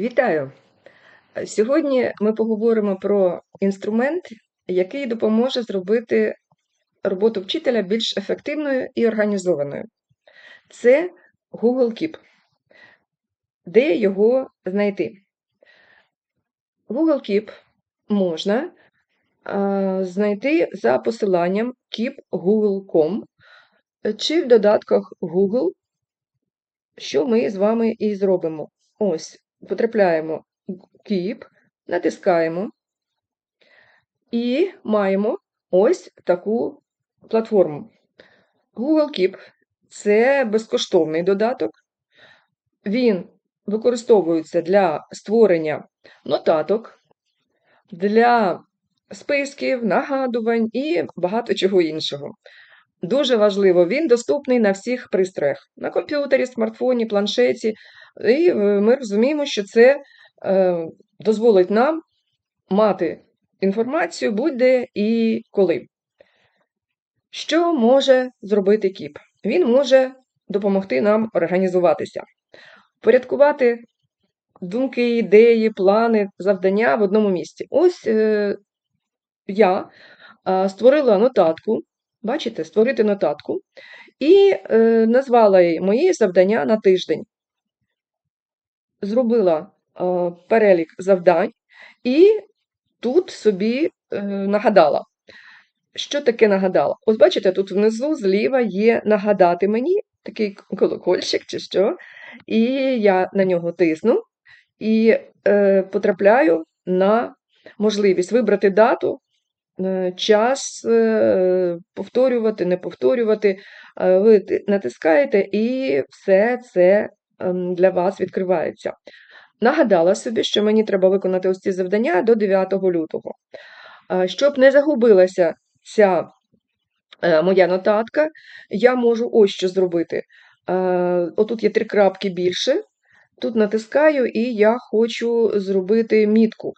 Вітаю! Сьогодні ми поговоримо про інструмент, який допоможе зробити роботу вчителя більш ефективною і організованою. Це Google Keep. Де його знайти? Google Keep можна знайти за посиланням keep.google.com чи в додатках Google, що ми з вами і зробимо. Ось, потрапляємо в Keep, натискаємо і маємо ось таку платформу. Google Keep це безкоштовний додаток. Він використовується для створення нотаток, для списків, нагадувань і багато чого іншого. Дуже важливо, він доступний на всіх пристроях: на комп'ютері, смартфоні, планшеті. І ми розуміємо, що це е, дозволить нам мати інформацію будь-де і коли. Що може зробити КІП? Він може допомогти нам організуватися, порядкувати думки, ідеї, плани, завдання в одному місці. Ось е, я е, створила нотатку, бачите, створити нотатку, і е, назвала її мої завдання на тиждень. Зробила е, перелік завдань і тут собі е, нагадала. Що таке нагадала? Ось бачите, тут внизу зліва є нагадати мені такий колокольчик чи що, і я на нього тисну і е, потрапляю на можливість вибрати дату, час, е, повторювати, не повторювати. Е, ви натискаєте, і все це е, для вас відкривається. Нагадала собі, що мені треба виконати ось ці завдання до 9 лютого. Щоб не загубилася ця е, моя нотатка, я можу ось що зробити. Е, отут є три крапки більше. Тут натискаю, і я хочу зробити мітку.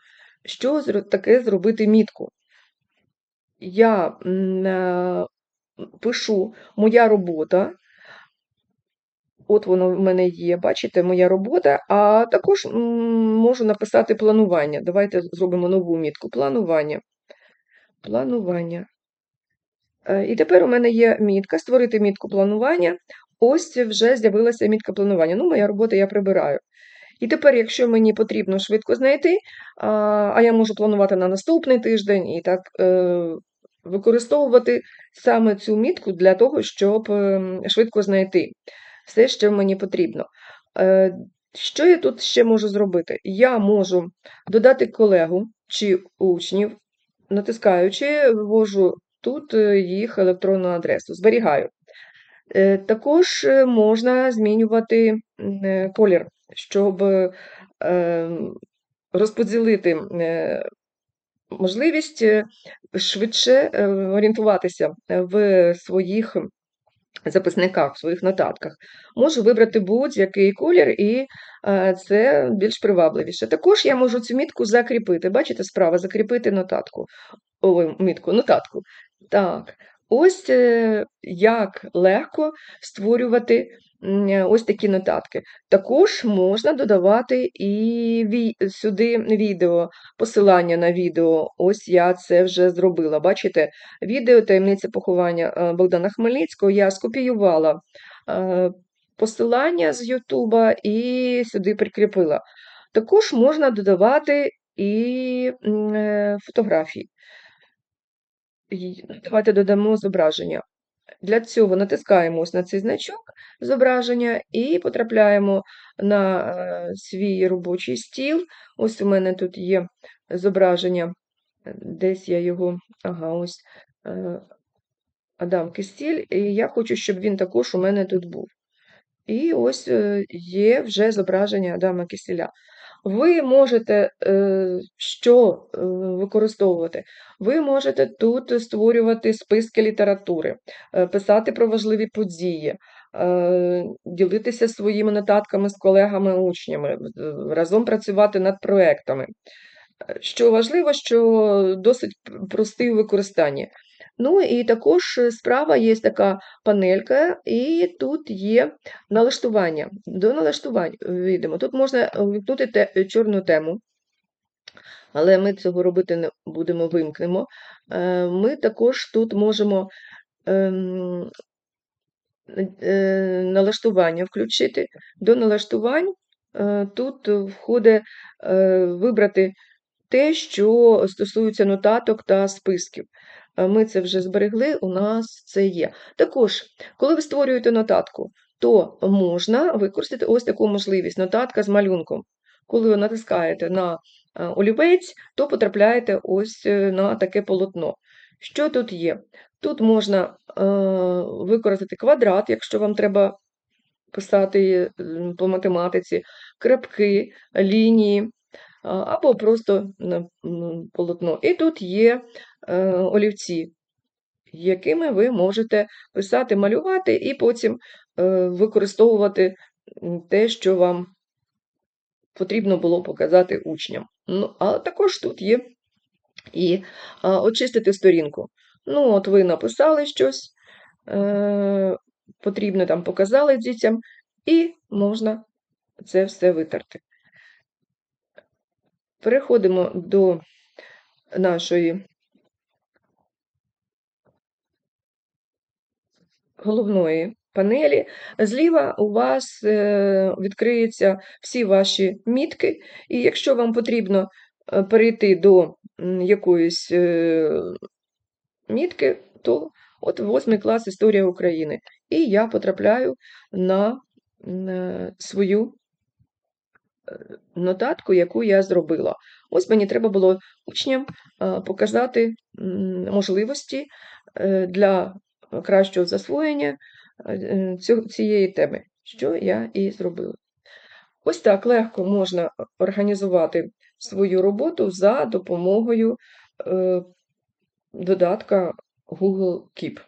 Що таке зробити мітку? Я е, пишу моя робота. От воно в мене є, бачите, моя робота, а також можу написати планування. Давайте зробимо нову мітку. Планування. Планування. Е, і тепер у мене є мітка, створити мітку планування. Ось вже з'явилася мітка планування. Ну, моя робота я прибираю. І тепер, якщо мені потрібно швидко знайти, а я можу планувати на наступний тиждень і так е, використовувати саме цю мітку для того, щоб ем, швидко знайти все, що мені потрібно. Е, що я тут ще можу зробити? Я можу додати колегу чи учнів, натискаючи, ввожу тут е, їх електронну адресу, зберігаю. Е, також можна змінювати колір, щоб розподілити можливість швидше орієнтуватися в своїх записниках, в своїх нотатках. Можу вибрати будь-який колір, і е, це більш привабливіше. Також я можу цю мітку закріпити. Бачите, справа закріпити нотатку. Ой, мітку, нотатку. Так, ось е, як легко створювати Е, ось такі нотатки. Також можна додавати і сюди відео, посилання на відео. Ось я це вже зробила. Бачите, відео таємниця поховання е, Богдана Хмельницького я скопіювала е, посилання з Ютуба і сюди прикріпила. Також можна додавати і фотографії. Давайте додамо зображення. Для цього натискаємо на цей значок зображення і потрапляємо на е, свій робочий стіл. Ось у мене тут є зображення, десь я його, ага, ось е, Адам Кистіль, і я хочу, щоб він також у мене тут був. І ось е, є вже зображення Адама Кисіля. Ви можете е, що е, використовувати? Ви можете тут створювати списки літератури, е, писати про важливі події, ділитися своїми нотатками з колегами-учнями, разом працювати над проектами. Що важливо, що досить простий у використанні. Ну і також е, справа є така панелька, і тут є налаштування. До налаштувань вийдемо. Тут можна увімкнути те, чорну тему, але ми цього робити не будемо, вимкнемо. Е, Ми також тут можемо ем, е, налаштування включити. До налаштувань е, тут входить е, вибрати те, що стосується нотаток та списків. Е, Ми це вже зберегли, у нас це є. Також, коли ви створюєте нотатку, то можна використати ось таку можливість нотатка з малюнком. Коли ви натискаєте на е, олівець, то потрапляєте ось е, на таке полотно. Що тут є? Тут можна використати квадрат, якщо вам треба писати по математиці, крапки, лінії, або просто полотно. І тут є олівці, якими ви можете писати, малювати, і потім е, використовувати те, що вам потрібно було показати учням. Ну, а також тут є і очистити сторінку. Ну, от ви написали щось, е, потрібно там показали дітям, і можна це все витерти. Переходимо до нашої головної панелі. Зліва у вас е, відкриються всі ваші мітки, і якщо вам потрібно е, перейти до якоїсь е, мітки, то от 8 клас Історія України. І я потрапляю на свою нотатку, яку я зробила. Ось мені треба було учням показати можливості для кращого засвоєння е, цієї теми, що я і зробила. Ось так легко можна організувати свою роботу за допомогою е, додатка Google Keep.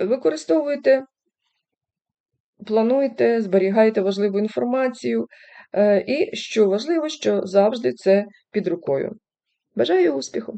Використовуйте, плануйте, зберігайте важливу інформацію, е, і що важливо, що завжди це під рукою. Бажаю успіху!